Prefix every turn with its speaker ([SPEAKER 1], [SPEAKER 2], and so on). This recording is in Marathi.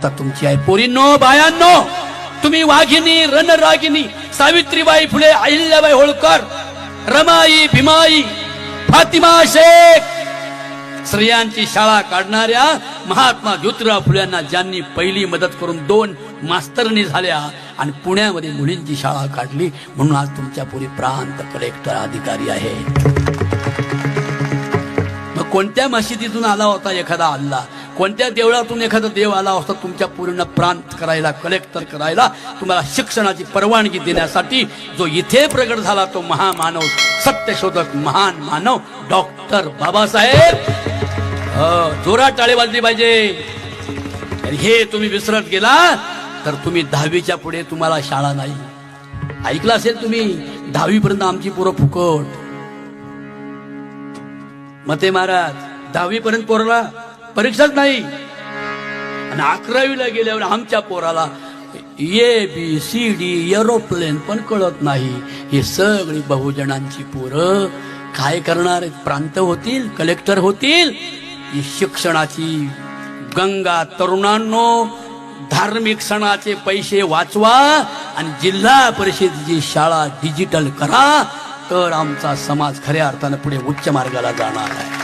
[SPEAKER 1] आता तुमची आहे पोरींनो बायांनो तुम्ही वाघिनी रणरागिनी सावित्रीबाई फुले अहिल्याबाई होळकर रमाई भीमाई फातिमा शेख स्त्रियांची शाळा काढणाऱ्या महात्मा ज्योतिराव फुल्यांना ज्यांनी पहिली मदत करून दोन मास्तरनी झाल्या आणि पुण्यामध्ये मुलींची शाळा काढली म्हणून आज तुमच्यापुढे प्रांत कलेक्टर अधिकारी आहे. कोणत्या मशिदीतून आला होता एखादा अल्ला कोणत्या देवळातून एखादा देव आला होता तुमच्या पूर्ण प्रांत करायला कलेक्टर करायला? तुम्हाला शिक्षणाची परवानगी देण्यासाठी जो इथे प्रगट झाला तो महामानव सत्यशोधक महान मानव डॉक्टर बाबासाहेब. हो, जोरात टाळे वाजली पाहिजे. हे तुम्ही विसरत गेला तर तुम्ही दहावीच्या पुढे तुम्हाला शाळा नाही. ऐकलं असेल तुम्ही दहावी पर्यंत आमची पुरं फुकट. मते महाराज दहावी पर्यंत पोराला परीक्षाच नाही. आणि अकरावीला गेल्यावर आमच्या पोराला A B C D aeroplane पण कळत नाही. हे सगळी बहुजनांची पोरं काय करणार? प्रांत होतील कलेक्टर होतील? ही शिक्षणाची गंगा तरुणांनो धार्मिक सणाचे पैसे वाचवा आणि जिल्हा परिषदेची शाळा डिजिटल करा. तर आमचा समाज खऱ्या अर्थानं पुढे उच्च मार्गाला जाणार आहे.